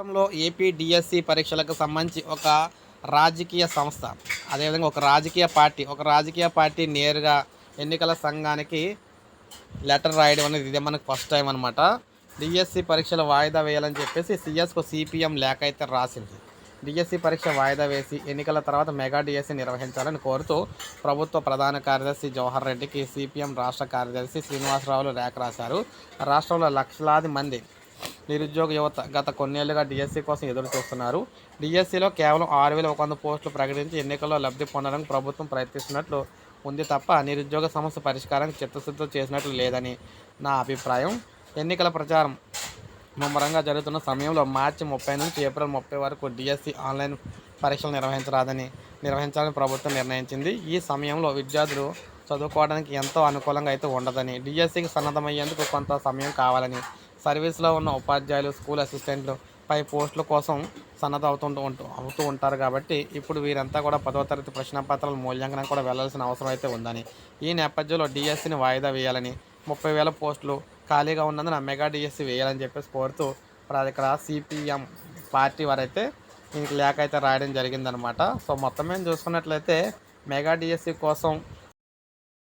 రాష్ట్రంలో AP DSC పరీక్షలకు సంబంధించి ఒక రాజకీయ సంస్థ అదేవిధంగా ఒక రాజకీయ పార్టీ ఒక రాజకీయ పార్టీ నేరుగా ఎన్నికల సంఘానికి లెటర్ రాయడం అనేది ఇదే మనకు ఫస్ట్ టైం అనమాట డిఎస్సి పరీక్షలు వాయిదా వేయాలని చెప్పేసి సిఎస్కు సిపిఎం లేఖ అయితే రాసింది. డిఎస్సి పరీక్ష వాయిదా వేసి ఎన్నికల తర్వాత మెగా డిఎస్సి నిర్వహించాలని కోరుతూ ప్రభుత్వ ప్రధాన కార్యదర్శి జవహర్ రెడ్డికి సిపిఎం రాష్ట్ర కార్యదర్శి శ్రీనివాసరావులు లేఖ రాశారు. రాష్ట్రంలో లక్షలాది మంది నిరుద్యోగ యువత గత కొన్నేళ్ళుగా డిఎస్సీ కోసం ఎదురు చూస్తున్నారు. డిఎస్సిలో కేవలం ఆరు వేల ఒక వంద పోస్టులు ప్రకటించి ఎన్నికల్లో లబ్ధి పొందడానికి ప్రభుత్వం ప్రయత్నిస్తున్నట్లు ఉంది తప్ప నిరుద్యోగ సమస్య పరిష్కారానికి చిత్తశుద్ధి చేసినట్లు లేదని నా అభిప్రాయం. ఎన్నికల ప్రచారం ముమ్మరంగా జరుగుతున్న సమయంలో మార్చి ముప్పై నుంచి ఏప్రిల్ ముప్పై వరకు డిఎస్సి ఆన్లైన్ పరీక్షలు నిర్వహించరాదని నిర్వహించాలని ప్రభుత్వం నిర్ణయించింది. ఈ సమయంలో విద్యార్థులు చదువుకోవడానికి ఎంతో అనుకూలంగా అయితే ఉండదని డిఎస్సికి సన్నద్ధమయ్యేందుకు కొంత సమయం కావాలని సర్వీస్లో ఉన్న ఉపాధ్యాయులు స్కూల్ అసిస్టెంట్లు పై పోస్టుల కోసం సన్నద్ధవుతుంటూ ఉంటూ అవుతూ ఉంటారు కాబట్టి ఇప్పుడు వీరంతా కూడా పదవ తరగతి ప్రశ్నపత్రాల మూల్యాంకనం కూడా వెళ్ళాల్సిన అవసరం అయితే ఉందని. ఈ నేపథ్యంలో డిఎస్సిని వాయిదా వేయాలని ముప్పై వేల పోస్టులు ఖాళీగా ఉన్నందున మెగా డిఎస్సి వేయాలని చెప్పేసి కోరుతూ ఇక్కడ సిపిఎం పార్టీ వారైతే దీనికి లేఖ అయితే రాయడం జరిగిందనమాట. సో మొత్తం మేము చూసుకున్నట్లయితే మెగా డిఎస్సి కోసం